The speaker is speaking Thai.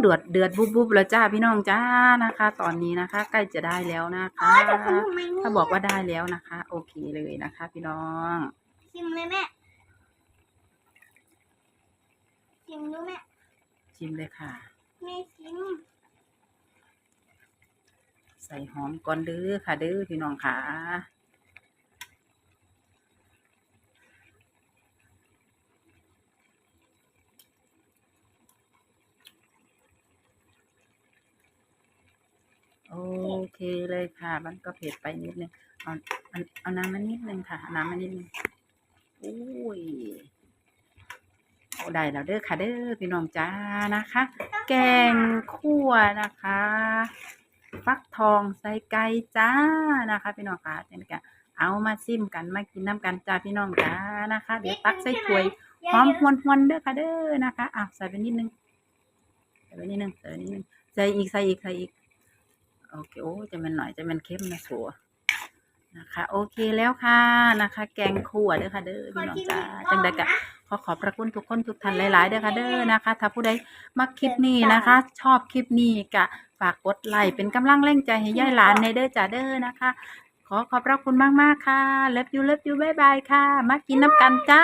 เดือดเดือดบุบบุบแล้วจ้าพี่น้องจ้านะคะ ตอนนี้นะคะ ใกล้จะได้แล้วนะคะจะทำทำไมเนี่ยถ้าบอกว่าได้แล้วนะคะ โอเคเลยนะคะ พี่น้องชิมเลยแม่ชิมดูแม่ชิมเลยค่ะแม่ชิมใส่หอมก่อนเด้อค่ะเด้อพี่น้องค่ะ โอ เคเลยค่ะ มันก็เผ็ดไปนิดนึงเอาเอาเอาน้ำมานิดนึงค่ะ น้ำมานิดนึงอุ้ยได้แล้วเด้อค่ะเด้อพี่น้องจ้านะคะ แกงคั่วนะคะ ฟักทองใส่ไก่จ้านะคะ พี่น้องค่ะจังกันเอามาซิมกันมากินน้ำกันจ้าพี่น้องจ้านะคะ เดี๋ยวตักใส่ถ้วยหอมหวนหวนๆเด้อค่ะเด้อนะคะอะใส่ไปนิดนึงใส่ไปนิดนึงใส่ไปนิดนึงใส่อีกใส่อีกใส่อีก โอเคโอ้จะมันหน่อยจะมันเข้มนะสัวนะคะ โอเคแล้วค่ะนะคะ แกงคั่วเด้อค่ะเด้อพี่น้องจ้าจังใดกะขอขอบพระคุณทุกคนทุกท่านหลาย ๆ เด้อค่ะเด้อนะคะ ถ้าผู้ใดมักคลิปนี้นะคะ ชอบคลิปนี้กะฝากกดไลค์เป็นกำลังแรงใจให้ย่ายหลานในเด้อจ้าเด้อนะคะ ขอขอบพระคุณมาก ๆ ค่ะเลิฟยูเลิฟยูบายบายค่ะ มากินน้ำกันจ้า